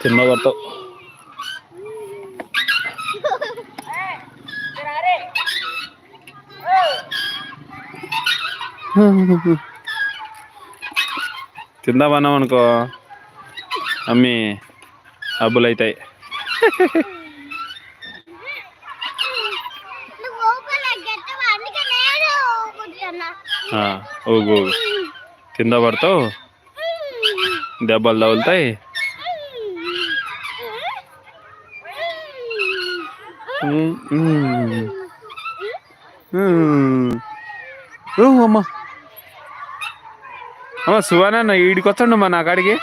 కింద పడతావు అనుకో అమ్మి అబ్బులు అవుతాయి నువ్వు ఊపలే గెట్టవా అందుకే నేను ఊపుతున్నా ఆ, ఊగు కింద పడతావు? దెబ్బలు తగులుతాయి? అమ్మ. అమ్మ సువానా ఈడికి వచ్చండు మా నా కాడికి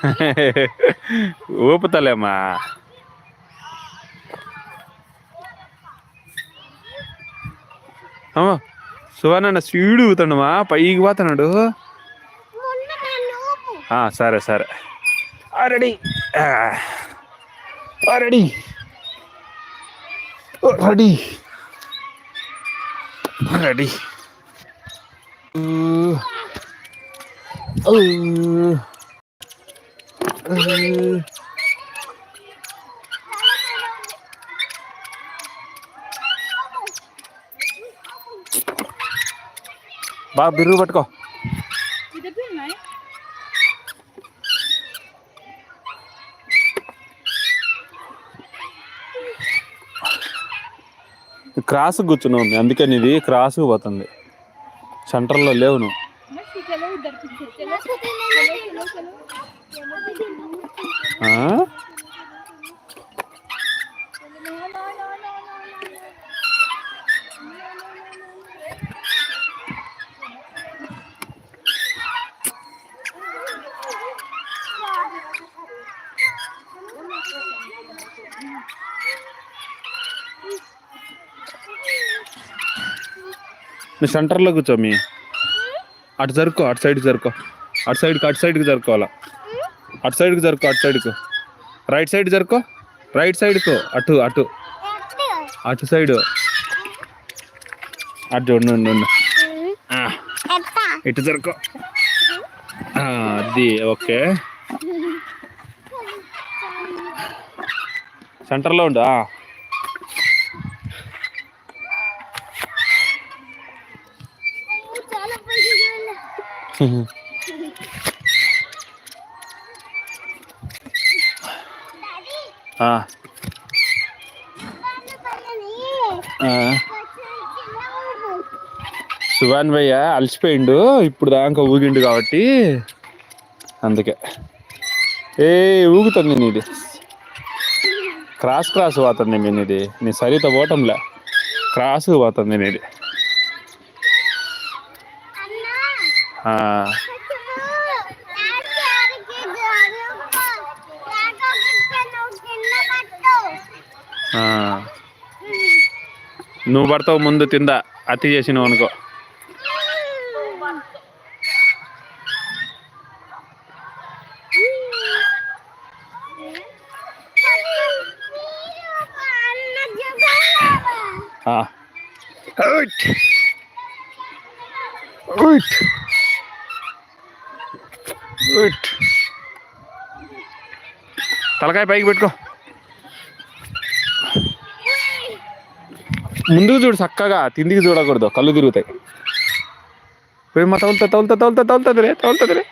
ఊపుతలేమ్మా అమ్మ సువానా స్పీడ్ ఊగుతాడమ్మా పైకి పోతున్నాడు. సరే సరే. రెడీ. రెడీ. రెడీ. రెడీ. బాగా బిరుగు పట్టుకో. క్రాస్ కూర్చున్నావు ఉంది. అందుకే నీది క్రాస్ పోతుంది. సెంటర్లో లేవు నువ్వు. ఆ? నువ్వు సెంటర్లో కూర్చో మీ. అటు జరుకో అటు సైడ్కి జరుకో అటు సైడ్కి అటు సైడ్కి జరుకోవాలా అటు సైడ్కి జరుకో అటు సైడ్కు. రైట్ సైడ్ జరుకో రైట్ సైడ్కు. అటు అటు. అటు సైడ్. అటు ఉండు ఉండు, ఇటు జరుకో అది ఓకే. సెంటర్లో ఉండు ఆ. చాలా పైకి ఆ, ఆ. సుభాన్ భయ్య అలసిపోయిండు ఇప్పుడు దాకా ఊగిండు కాబట్టి అందుకే. ఏ ఊగుతుంది నీది. క్రాస్ క్రాస్ పోతుంది మీ ఇది నీ సరిత పోవటంలే క్రాస్ పోతుంది నేను ఇది ఆ. నువ్వు పడతావు ముందు తిందా అతి చేసినావు అనుకో తలకాయ పైకి పెట్టుకో ముందుకు చూడు చక్కగా తిండికి చూడకూడదు కళ్ళు తిరుగుతాయి పోయి మా తగులుతా తగులుతా తగులుతా తగులుతుంది రే తగులుతుంది రే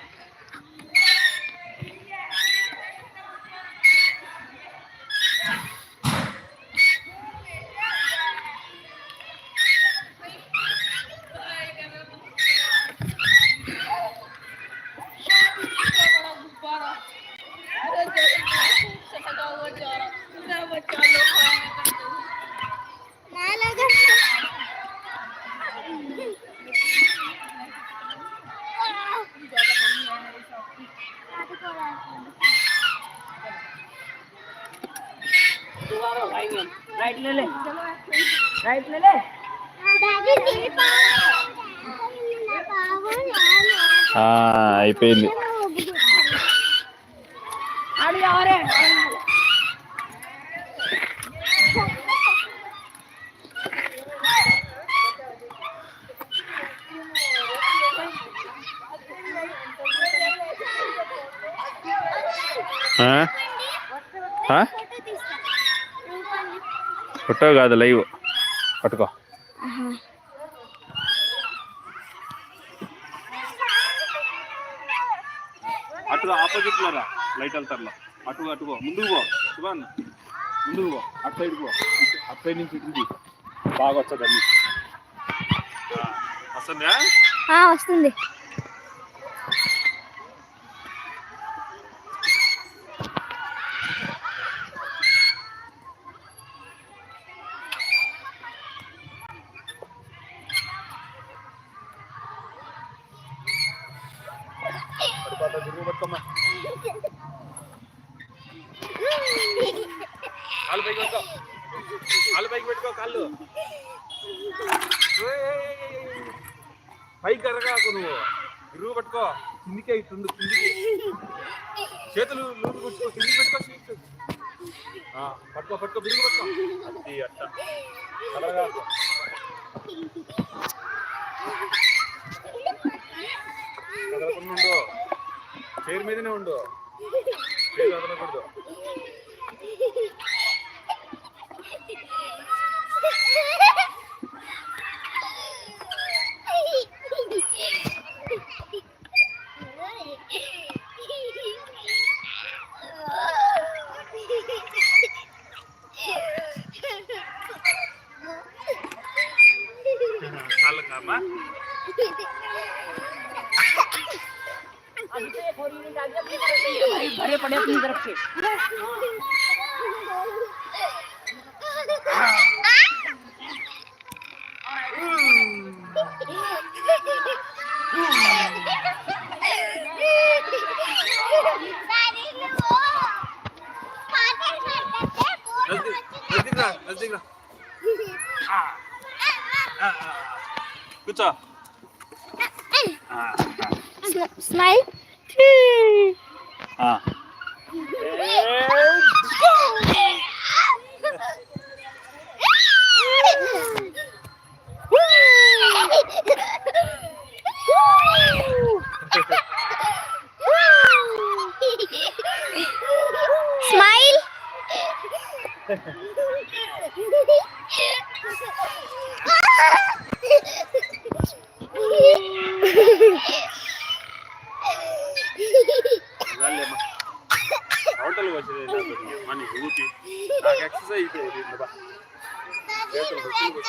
అయిపోయింది. ఫోటో కాదు లైవ్. పట్టుకో. అటు ఆపోజిట్లో రా లైట్ వెళ్తారులో. అటు అటు పో. ముందుకు పో. శివాన్ ముందుకు పో. అటు సైడ్ పో. అటు సైడ్ నుంచి ఇటు బాగా వస్తుంది అన్ని. వస్తుందా? వస్తుంది కాళ్ళు పైకి పెట్టుకో కాళ్ళు పైకి పెట్టుకో కాళ్ళు ఏయ్, ఏయ్, ఏయ్, ఏయ్, ఏయ్. పైకి కరగాకు నువ్వు ఇరుగు పట్టుకో కిందికే ఇట్టుంది చేతులు లూపు కిందికి పెట్టుకో ఆ, పట్టుకో పట్టుకో బిరుగు పట్టుకో. అది అట్ట. కలగాకు కదలకుండా ఉండు. చైర్ మీదనే ఉండు. చైర్ కదలకూడదు. भरे पड़े अपनी तरफ़ के नज़दीक రా ఆ,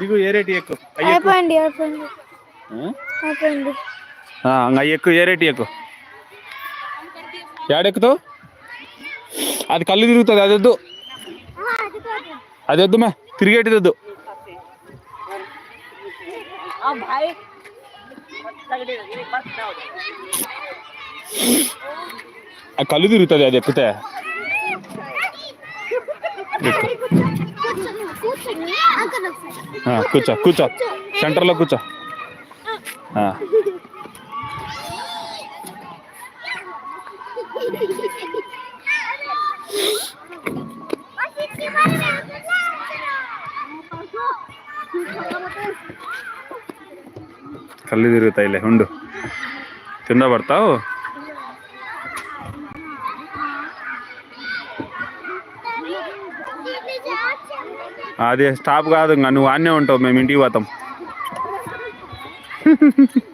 దిగు ఏ రేటు ఎక్కువ? అయిపోయింది అయిపోయింది అయిపోయింది ఎక్కువ ఏ రేటు ఎక్కువ? ఏడెక్కుతావు అది కళ్ళు తిరుగుతుంది అది వద్దు. అది వద్దు మా తిరిగేటిది వద్దు. కళ్ళు తిరుగుతుంది అది ఎక్కితే కూర్చో కూర్చో. సెంటర్లో కూర్చో. కళ్ళు తిరుగుతాయిలే ఉండు. కింద పడతావు అది స్టాప్ కాదు ఇంకా నువ్వు ఆన్నే ఉంటావు మేము ఇంటికి పోతాం.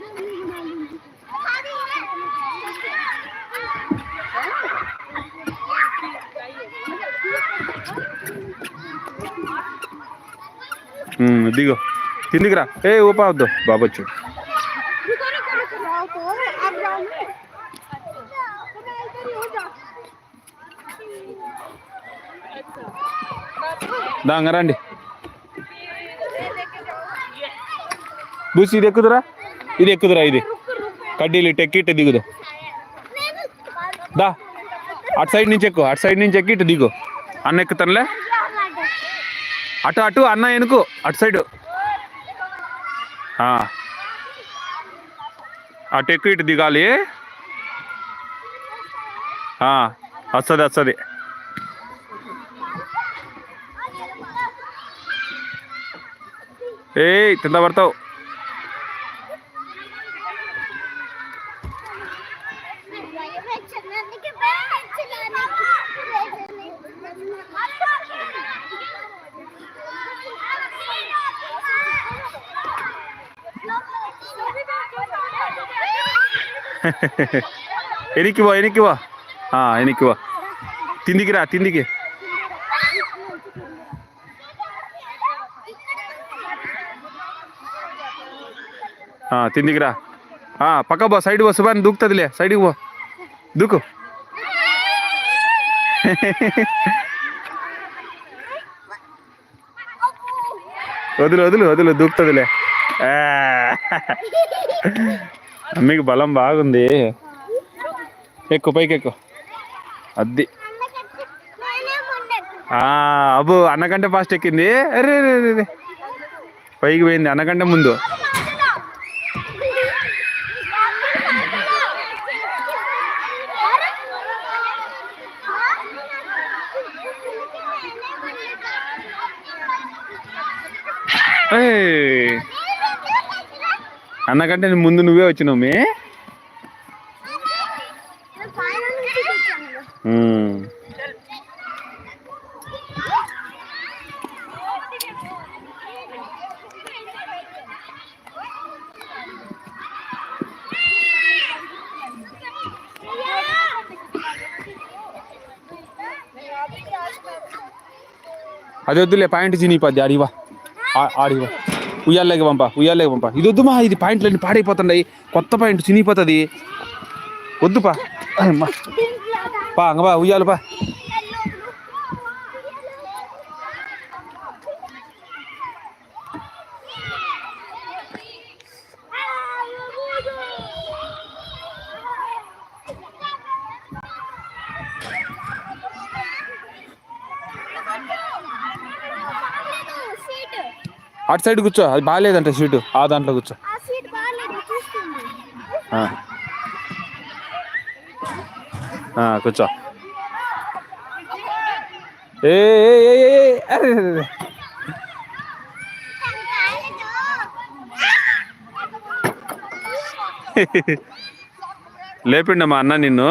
దిగు కిందికి రా. ఏ ఊపవద్దు బాబొచ్చు దాంగ రండి. దూసి ఇది ఎక్కుదురా? ఇది ఎక్కుదురా ఇది. కడ్డీలు ఇటు ఎక్కి ఇటు దిగుదు. దా అటు సైడ్ నుంచి ఎక్కు అటు సైడ్ నుంచి ఎక్కి ఇటు దిగు. అన్న ఎక్కుతానులే. అటు అటు అన్న ఎనుకు అటు సైడు. ఆ. అటు ఎక్కు ఇటు దిగాలి. ఆ, వస్తుంది వస్తుంది. ఏయ్ కింద పడతావు ఎనికి పో ఎనికి పో ఆ, ఎనికి పో తిందికి రా తిందికి ఆ, రా పక్క పో సైడ్ పో సుబాన్ దూకుతుందిలే సైడ్కి పో. దూకు. వదులు వదులు వదులు దూకుతుందిలే. ఆ. అమ్మకి బలం బాగుంది. ఎక్కు పైకి ఎక్కువ అద్ది. అబ్బో అన్నకంటే ఫాస్ట్ ఎక్కింది. అరే అరే పైకి పోయింది అన్నకంటే ముందు. అన్నకంటే నేను ముందు నువ్వే వచ్చినావు మే? అది వద్దులే పాయింట్ చినిపోద్ది అడివా ఆడివా ఉయ్యాలేక పంప ఉయ్యాలేక పంప. ఇది వద్దు మా ఇది పాయింట్లన్నీ పాడైపోతున్నాయి. కొత్త పాయింట్ చినిగిపోతుంది వద్దు పా. అమ్మా. పా అంగ పా. అటు సైడ్ కూర్చో అది బాగాలేదంట సీటు. ఆ దాంట్లో కూర్చో. కూర్చో. ఏ అరే. లేపిండ మా అన్న నిన్ను.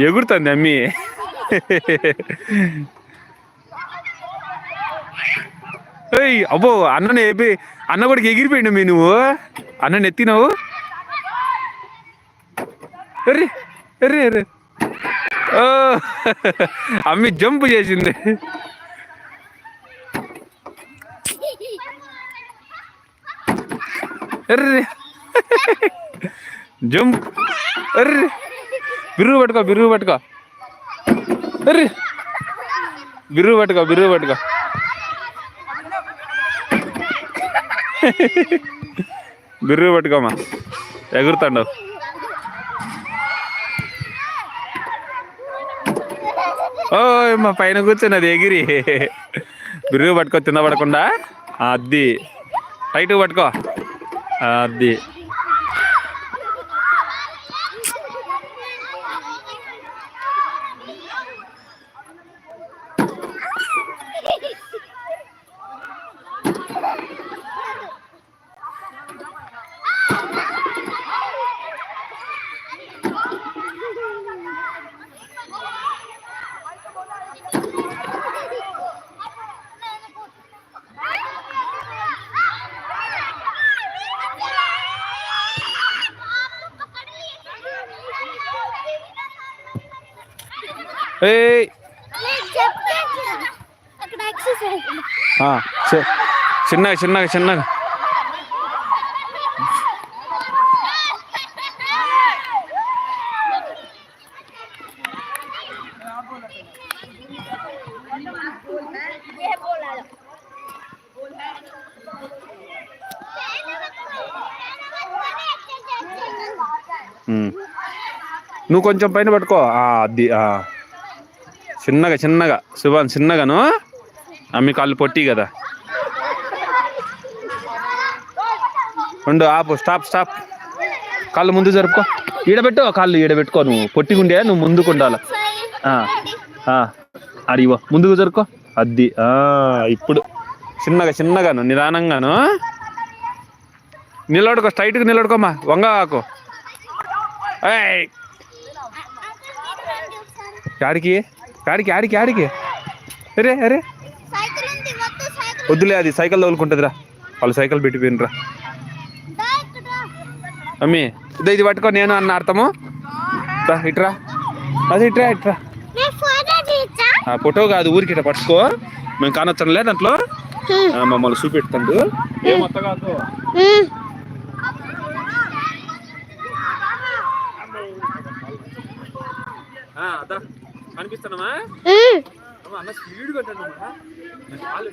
ఎగురుతుంది అమ్మి. ఏయ్ అబ్బో అన్నను ఏపి అన్న కూడా ఎగిరిపోయిండు మీ నువ్వు. అన్నని ఎత్తినావు అరే అరే అరే ఓ అమ్మి జంప్ చేసింది. Array jump. అర్రే బిరువు పట్టుకో బిరువు పట్టుకో. అర్రే బిరువు పట్టుకో బిరువు పట్టుకో. బిర్రు పట్టుకోమా. ఎగురుతాండు. ఓ మా పైన కూర్చున్నది ఎగిరి. బిర్రు పట్టుకో తిన్న పడకుండా. అద్ది. టైట్ పట్టుకో. అద్ది. చిన్నగా చిన్నగా చిన్నగా. నువ్వు కొంచెం పైన పట్టుకో. అది చిన్నగా చిన్నగా. శివాన్ చిన్నగాను అమ్మి కాళ్ళు పొట్టి కదా. ఉండు ఆపు స్టాప్ స్టాప్. కాళ్ళు ముందు జరుపుకో. ఈడబెట్టు కాళ్ళు ఈడబెట్టుకో. నువ్వు పొట్టిగుండే నువ్వు ముందుకు ఉండాలి అడిగో ముందుకు జరుకో అద్ది ఆ, ఇప్పుడు. చిన్నగా చిన్నగాను నిదానంగాను. నిలబడుకో స్ట్రైట్గా నిలబడుకోమ్మా. వంగాకు ఏయ్. యాడికి? యాడికి యాడికి యాడికి? అరే అరే సైకిల్ ఉంది వద్దు సైకిల్ వద్దులే అది సైకిల్ తోలుకుంటుందిరా వాళ్ళు సైకిల్ పెట్టిపోయినరా. మమ్మీ ఇదో ఇది పట్టుకో నేను అన్న అర్థము. ఇట్రా. అది ఇట్రా ఇట్రా. ఫోటో కాదు ఊరికి ఇట్లా పట్టుకో. మేము కానొచ్చంలే దాంట్లో. మమ్మల్ని చూపెడుతుండు. ఏం మొత్త కాదు. కనిపిస్తున్నామా అమ్మ, అన్న స్పీడ్ కొట్టాడమ్మా. నా కాళ్ళు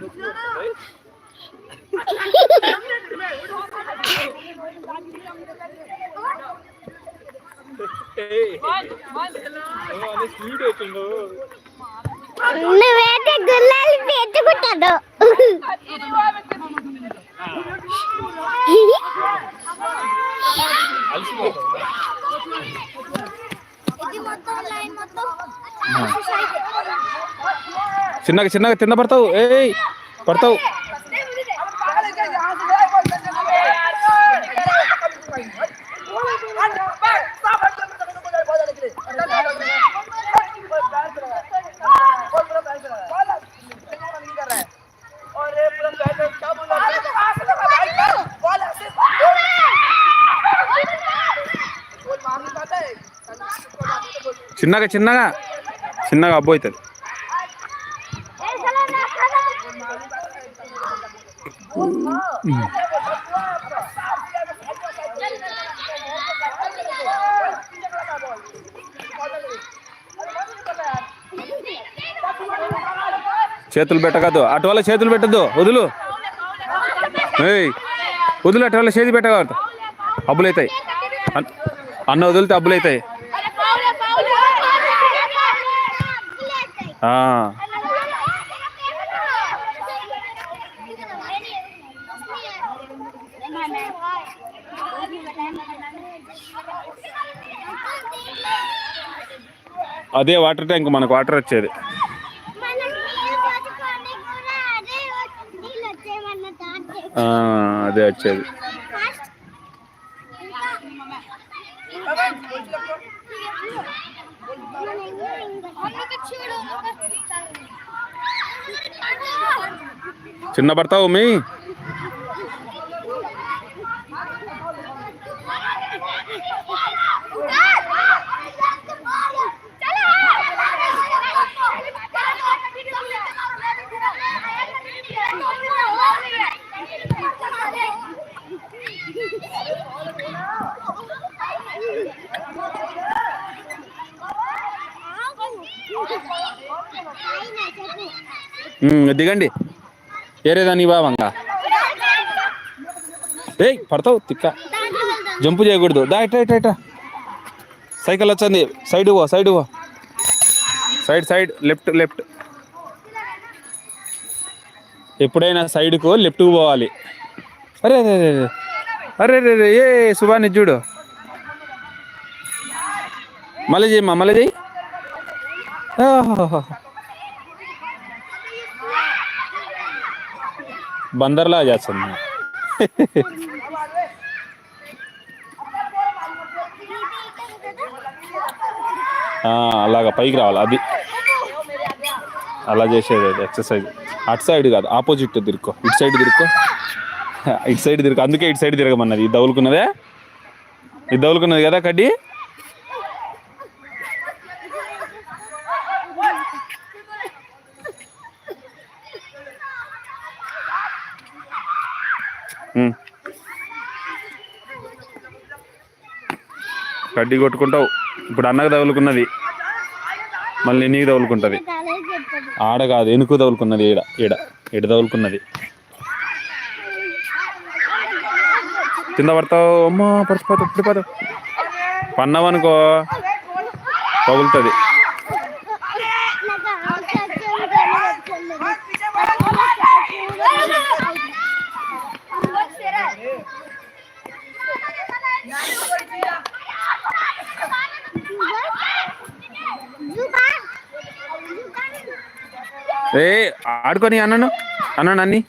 గుల్లాలు పెట్టుకుంటాడు అలసిపోతావు. చిన్నగా చిన్నగా తిన్న పడతావు? ఏయ్ పడతావు? చిన్నగా చిన్నగా చిన్నగా అబ్బో అవుతుంది. చేతులు పెట్టకద్దు. అటు వల్ల చేతులు పెట్టద్దు. వదులు. ఏయ్ వదులు అటు వల్ల చేతి పెట్టకూడదు అబ్బులు అవుతాయి. అన్న వదిలితే అబ్బులు అవుతాయి. అదే వాటర్ ట్యాంక్ మనకు వాటర్ వచ్చేది. అదే వచ్చేది. చిన్న పడతావు మీ దిగండి. ఏరేదాని బావంగా ఏయ్ పడతావు తిక్క. జంపు చేయకూడదు. దా ఇట్రా ఇట్రా ఇట్రా సైకిల్ వచ్చింది. సైడ్ పో సైడ్ పో. Side side left left. ఎప్పుడైనా సైడ్కు లెఫ్ట్కు పోవాలి. అరే అరే అరే అరే. అరే అరే ఏ శుభాన్ని చూడు. మళ్ళీ చేయమ్మా మళ్ళీ చేయి బందర్లా చేస్తుంది. అలాగా పైకి రావాలి అది. అలా చేసేది అది ఎక్సర్సైజ్ అటు సైడ్ కాదు ఆపోజిట్ తిరుక్కో. ఇటు సైడ్ తిరుక్కో. ఇటు సైడ్ తిరుగు అందుకే ఇటు సైడ్ తిరగమన్నది. ఇది దౌలుకున్నదే ఇది దౌలుకున్నది కదా కడ్డీ? కడ్డీ కొట్టుకుంటావు. ఇప్పుడు అన్నకు తగులుకున్నది. మళ్ళీ నీకు తగులుకుంటుంది. ఆడ కాదు ఎనుకు తగులుకున్నది ఈడ ఈడ ఈడ తగులుకున్నది. కింద పడతావు? అమ్మా పడిపోతావు పడిపోతావు పన్నావనుకో. తగులుతుంది. ఆడుకొని అన్నను అన్నాను అన్ని.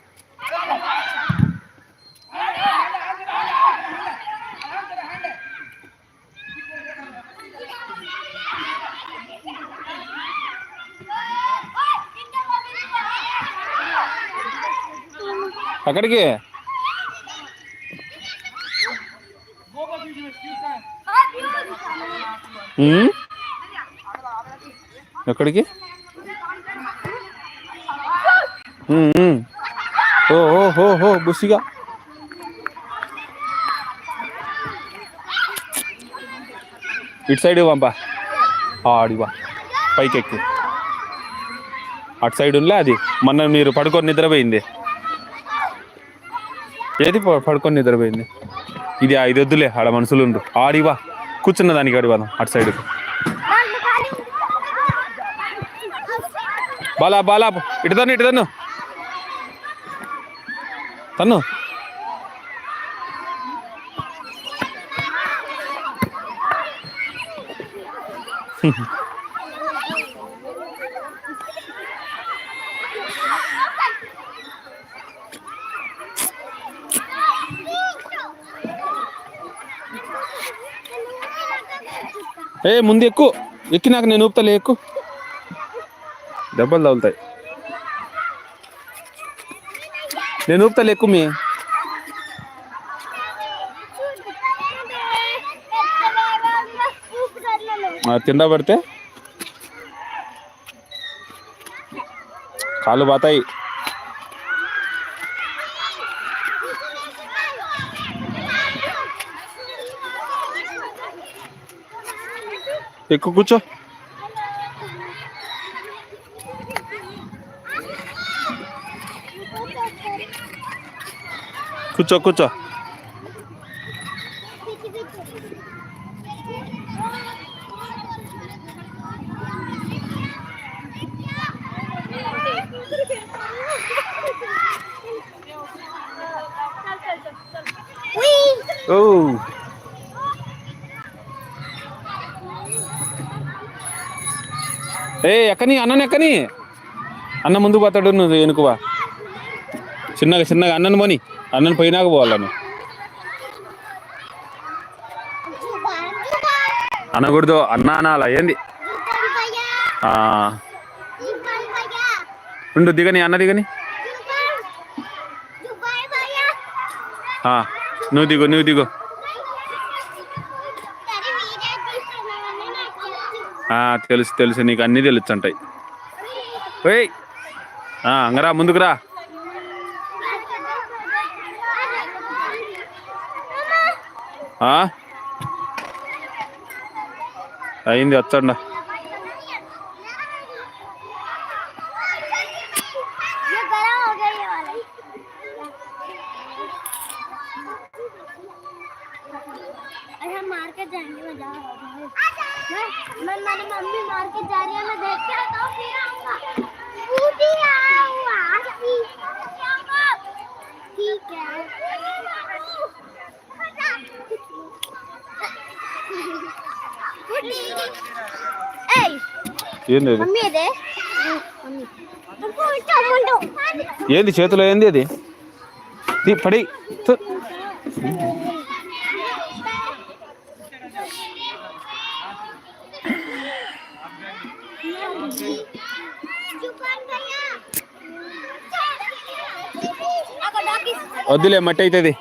అక్కడికి. ఎక్కడికి? ఓహో హో హో బుసిగా ఇటు సైడ్ పంపా ఆడివా పైకి ఎక్కు అటు సైడ్ ఉందిలే అది. మొన్న మీరు పడుకొని నిద్రపోయింది. ఏది ప- పడుకొని నిద్రపోయింది? ఇది ఐదు ఇది వద్దులే ఆడ మనుషులు ఉండు ఆడివా కూర్చున్న దానికి ఆడి అటు సైడ్. బాలా బాలా ఇటుదాను ఇటుదాను ఇటు తన్ను తన్ను ఏ ముందు ఎక్కు ఎక్కినాక నేను ఊపుతలే ఎక్కు దెబ్బలు తగులుతాయి నేను ఊపుతా ఎక్కు మీ. తిండా పడితే? కాళ్ళు పోతాయి ఎక్కు కూర్చో. కూర్చో కూర్చో. ఓ. ఏ ఎక్కని? అన్నని ఎక్కని? అన్న ముందుకు పోతాడు నువ్వు వెనుకవా చిన్నగా చిన్నగా అన్నను పోని. అన్నను పోయినాక పోవాలని అనకూడదు అన్న అనాల? ఏంది? ఆ, ఉండు దిగని అన్న దిగని. ఆ, నువ్వు దిగు నువ్వు దిగు. ఆ, తెలుసు తెలుసు నీకు అన్నీ తెలుసు అంటాయి ఆ, అంగరా ముందుకు రా ఆ? అయింది వచ్చండా ఏంది ఏంది చేతిలో ఏంది అది? పడి. వద్దులే మట్టి అవుతుంది.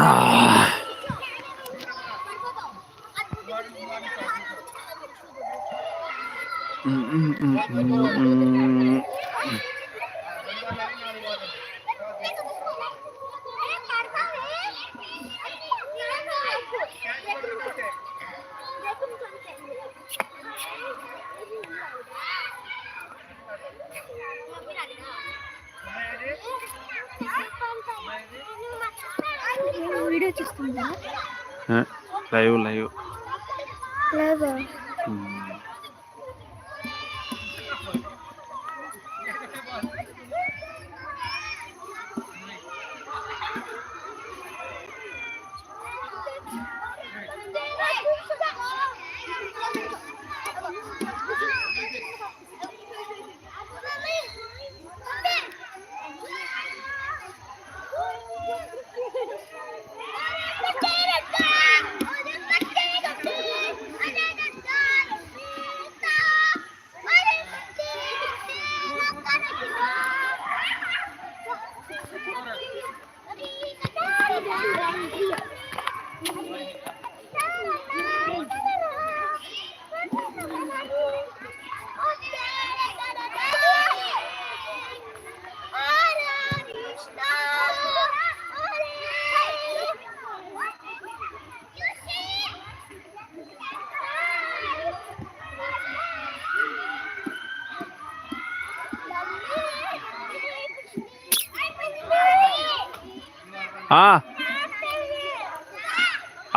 啊。చూస్తుందా? Live live. లేదా?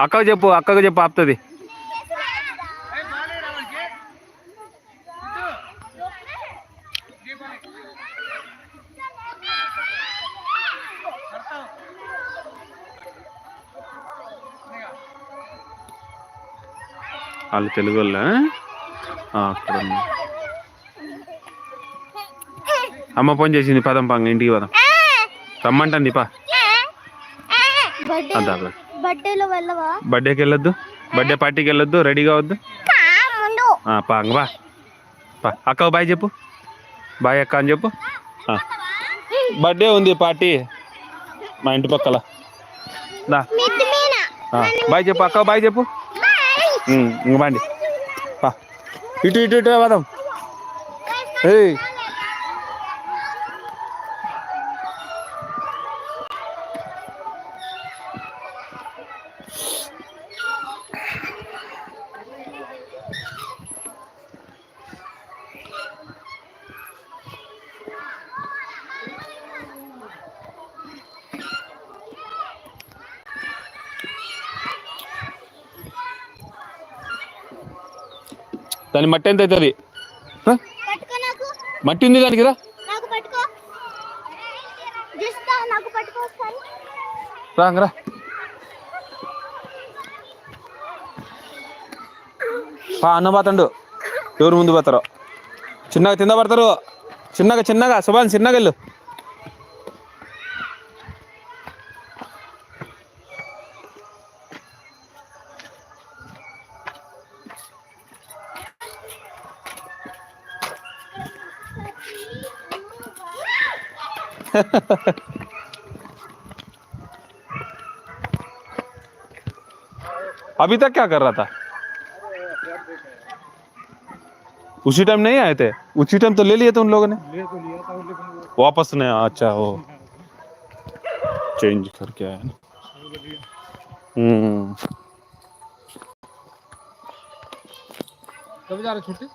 అక్కకు చెప్పు అక్కకు చెప్పు ఆపుతుంది. వాళ్ళు తెలుగు వాళ్ళ? అక్కడ అమ్మ ఫోన్ చేసింది పదం పంగ ఇంటికి పదం. రమ్మంటాను దీపా బర్త్డేలో వెళ్ళవా? బర్త్డేకి వెళ్ళొద్దు? బర్త్డే పార్టీకి వెళ్ళొద్దు? రెడీ కావద్దు ముందు ఆ, పా అంగ బా. పా. అక్క బాయ్ చెప్పు. బాయ్ అక్క అని చెప్పు. బర్త్డే ఉంది పార్టీ. మా ఇంటి పక్కల. బాయ్ చెప్పు. అక్క బాయ్ చెప్పు. ఇంక బాండి. పా. ఇటు ఇటు ఇటు పదం ఏయ్. దాని మట్టి ఎంత అవుతుంది మట్టి ఉంది దానికి రా. నాకు పట్టుకో. జస్ట్ నాకు పట్టుకో ఒకసారి. రా అంగ రా. పా అన్న పోతాండు. ఎవరు ముందు పోతారో? చిన్నగా తింద పడతారు? చిన్నగా చిన్నగా. సుభాన్ చిన్నగా వెళ్ళు. अभी तक क्या कर रहा था? उसी टाइम नहीं आए थे? उसी टाइम तो ले लिए थे उन लोगों ने? वापस नहीं अच्छा वो चेंज करके आया हम्म। कब जा रहे छुट्टी?